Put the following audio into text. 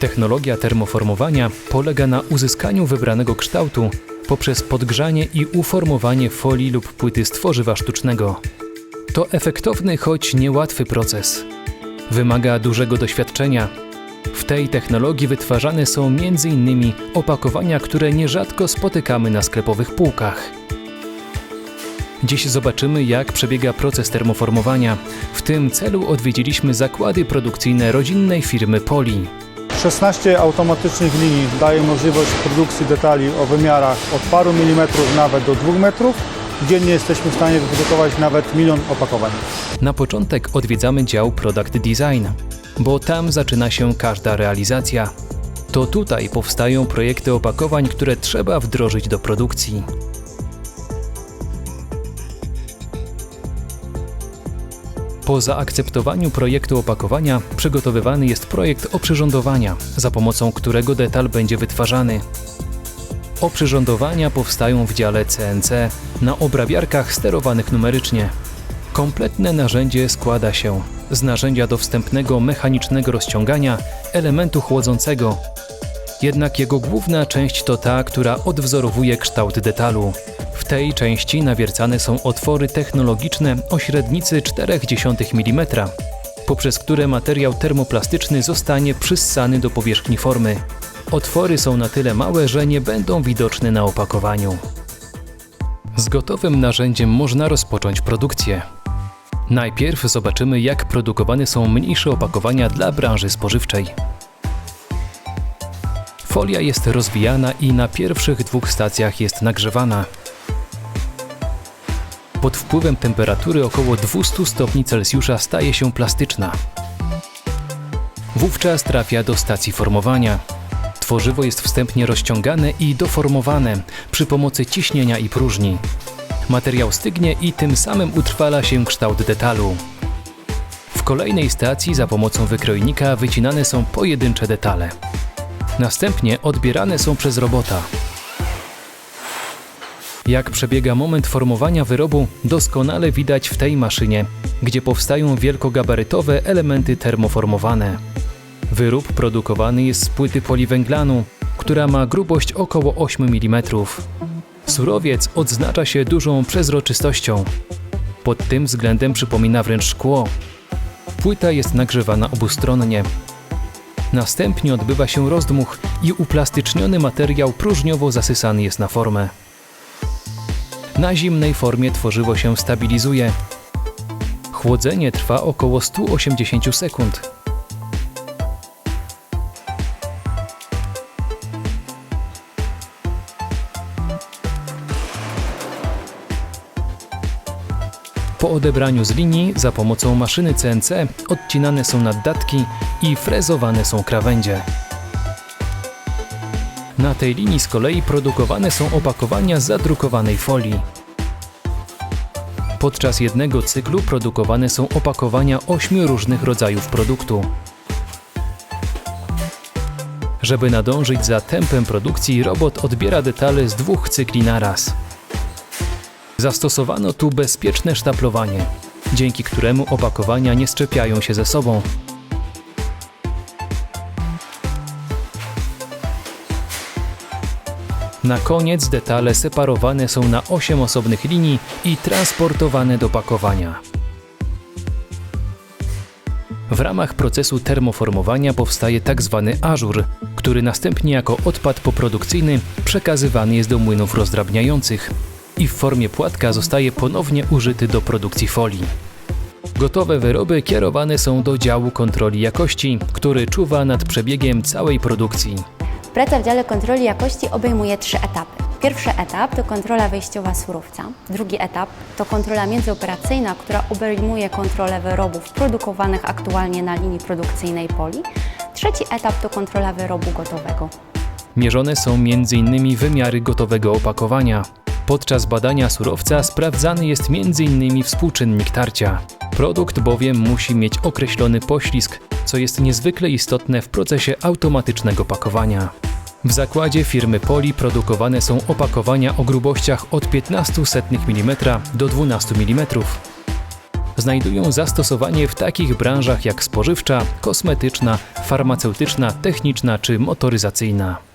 Technologia termoformowania polega na uzyskaniu wybranego kształtu poprzez podgrzanie i uformowanie folii lub płyty z tworzywa sztucznego. To efektowny, choć niełatwy proces. Wymaga dużego doświadczenia. W tej technologii wytwarzane są m.in. opakowania, które nierzadko spotykamy na sklepowych półkach. Dziś zobaczymy, jak przebiega proces termoformowania. W tym celu odwiedziliśmy zakłady produkcyjne rodzinnej firmy Poli. 16 automatycznych linii daje możliwość produkcji detali o wymiarach od paru milimetrów nawet do 2 metrów. Dziennie jesteśmy w stanie wyprodukować nawet milion opakowań. Na początek odwiedzamy dział Product Design, bo tam zaczyna się każda realizacja. To tutaj powstają projekty opakowań, które trzeba wdrożyć do produkcji. Po zaakceptowaniu projektu opakowania przygotowywany jest projekt oprzyrządowania, za pomocą którego detal będzie wytwarzany. Oprzyrządowania powstają w dziale CNC na obrabiarkach sterowanych numerycznie. Kompletne narzędzie składa się z narzędzia do wstępnego mechanicznego rozciągania elementu chłodzącego. Jednak jego główna część to ta, która odwzorowuje kształt detalu. W tej części nawiercane są otwory technologiczne o średnicy 0,4 mm, poprzez które materiał termoplastyczny zostanie przyssany do powierzchni formy. Otwory są na tyle małe, że nie będą widoczne na opakowaniu. Z gotowym narzędziem można rozpocząć produkcję. Najpierw zobaczymy, jak produkowane są mniejsze opakowania dla branży spożywczej. Folia jest rozwijana i na pierwszych dwóch stacjach jest nagrzewana. Pod wpływem temperatury około 200 stopni Celsjusza staje się plastyczna. Wówczas trafia do stacji formowania. Tworzywo jest wstępnie rozciągane i doformowane przy pomocy ciśnienia i próżni. Materiał stygnie i tym samym utrwala się kształt detalu. W kolejnej stacji za pomocą wykrojnika wycinane są pojedyncze detale. Następnie odbierane są przez robota. Jak przebiega moment formowania wyrobu, doskonale widać w tej maszynie, gdzie powstają wielkogabarytowe elementy termoformowane. Wyrób produkowany jest z płyty poliwęglanu, która ma grubość około 8 mm. Surowiec odznacza się dużą przezroczystością. Pod tym względem przypomina wręcz szkło. Płyta jest nagrzewana obustronnie. Następnie odbywa się rozdmuch i uplastyczniony materiał próżniowo zasysany jest na formę. Na zimnej formie tworzywo się stabilizuje. Chłodzenie trwa około 180 sekund. Po odebraniu z linii za pomocą maszyny CNC odcinane są naddatki i frezowane są krawędzie. Na tej linii z kolei produkowane są opakowania z zadrukowanej folii. Podczas jednego cyklu produkowane są opakowania ośmiu różnych rodzajów produktu. Żeby nadążyć za tempem produkcji, robot odbiera detale z dwóch cykli naraz. Zastosowano tu bezpieczne sztaplowanie, dzięki któremu opakowania nie szczepiają się ze sobą. Na koniec detale separowane są na 8 osobnych linii i transportowane do pakowania. W ramach procesu termoformowania powstaje tzw. ażur, który następnie jako odpad poprodukcyjny przekazywany jest do młynów rozdrabniających i w formie płatka zostaje ponownie użyty do produkcji folii. Gotowe wyroby kierowane są do działu kontroli jakości, który czuwa nad przebiegiem całej produkcji. Praca w dziale kontroli jakości obejmuje trzy etapy. Pierwszy etap to kontrola wejściowa surowca. Drugi etap to kontrola międzyoperacyjna, która obejmuje kontrolę wyrobów produkowanych aktualnie na linii produkcyjnej poli. Trzeci etap to kontrola wyrobu gotowego. Mierzone są m.in. wymiary gotowego opakowania. Podczas badania surowca sprawdzany jest m.in. współczynnik tarcia. Produkt bowiem musi mieć określony poślizg, co jest niezwykle istotne w procesie automatycznego pakowania. W zakładzie firmy Poli produkowane są opakowania o grubościach od 15 mm do 12 mm. znajdują zastosowanie w takich branżach jak spożywcza, kosmetyczna, farmaceutyczna, techniczna czy motoryzacyjna.